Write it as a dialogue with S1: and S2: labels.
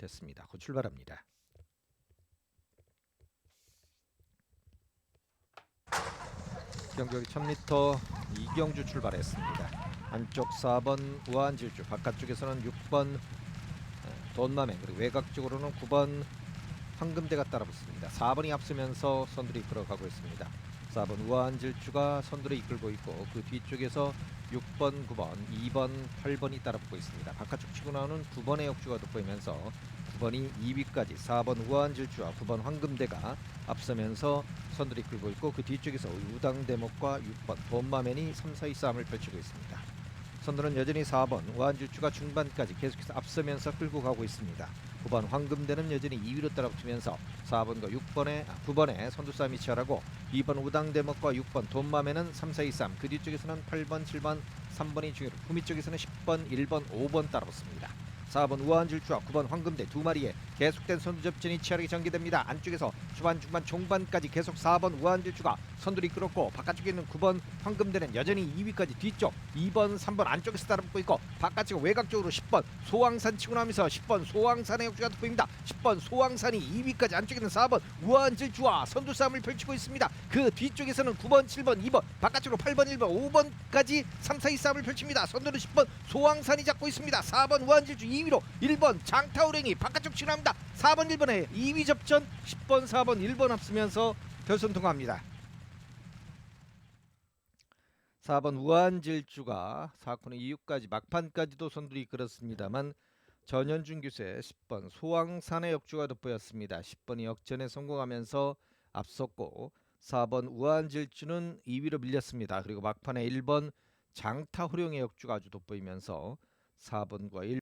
S1: 됐습니다. 곧 출발합니다. 경격이 1000m 이경주 출발했습니다. 안쪽 4번 우한질주 바깥쪽에서는 6번 돈마맨 그리고 외곽 쪽으로는 9번 황금대가 따라붙습니다. 4번이 앞서면서 선두를 이끌어가고 있습니다. 4번 우한질주가 선두를 이끌고 있고 그 뒤쪽에서 6번, 9번, 2번, 8번이 따라붙고 있습니다. 바깥쪽 치고 나오는 9번의 역주가 돋보이면서 9번이 2위까지 4번 우한질주와 9번 황금대가 앞서면서 선두를 이끌고 있고 그 뒤쪽에서 우당대목과 6번 돈마맨이 3, 4위 싸움을 펼치고 있습니다. 선두는 여전히 4번 우한질주가 중반까지 계속해서 앞서면서 끌고 가고 있습니다. 9번 황금대는 여전히 2위로 따라붙으면서 4번과 6번에 9번에 선두 싸움이 치열하고 2번 우당대목과 6번 돈마매는 3, 4, 2, 3. 그 뒤쪽에서는 8번, 7번, 3번이 중요로 구미 쪽에서는 10번, 1번, 5번 따라붙습니다. 4번 우한질주와 9번 황금대 두 마리의 계속된 선두 접전이 치열하게 전개됩니다. 안쪽에서 초반, 중반, 종반까지 계속 4번 우한질주가 선두를 이끌었고 바깥쪽에 있는 9번 황금대는 여전히 2위까지 뒤쪽 2번, 3번 안쪽에서 따라붙고 있고 바깥쪽 외곽 쪽으로 10번 소왕산 치고 나면서 10번 소왕산의 역주가 돋보입니다. 10번 소왕산이 2위까지 안쪽에 있는 4번 우한질주와 선두 싸움을 펼치고 있습니다. 그 뒤쪽에서는 9번, 7번, 2번 바깥쪽으로 8번, 1번, 5번까지 3, 4, 2 싸움을 펼칩니다. 선두는 10번 소왕산이 잡고 있습니다. 4번 우한질주 2 위로 1번 장타오랭이 바깥쪽 진화합니다. 4번, 1번에 2위 접전 10번, 4번, 1번 앞서면서 결선 통과합니다. 4번 우한질주가 4코너 이후까지 막판까지도 선두를 이끌었습니다만 전현준 규세 10번 소왕산의 역주가 돋보였습니다. 10번이 역전에 성공하면서 앞섰고 4번 우한질주는 2위로 밀렸습니다. 그리고 막판에 1번 장타호령의 역주가 아주 돋보이면서 4번과 1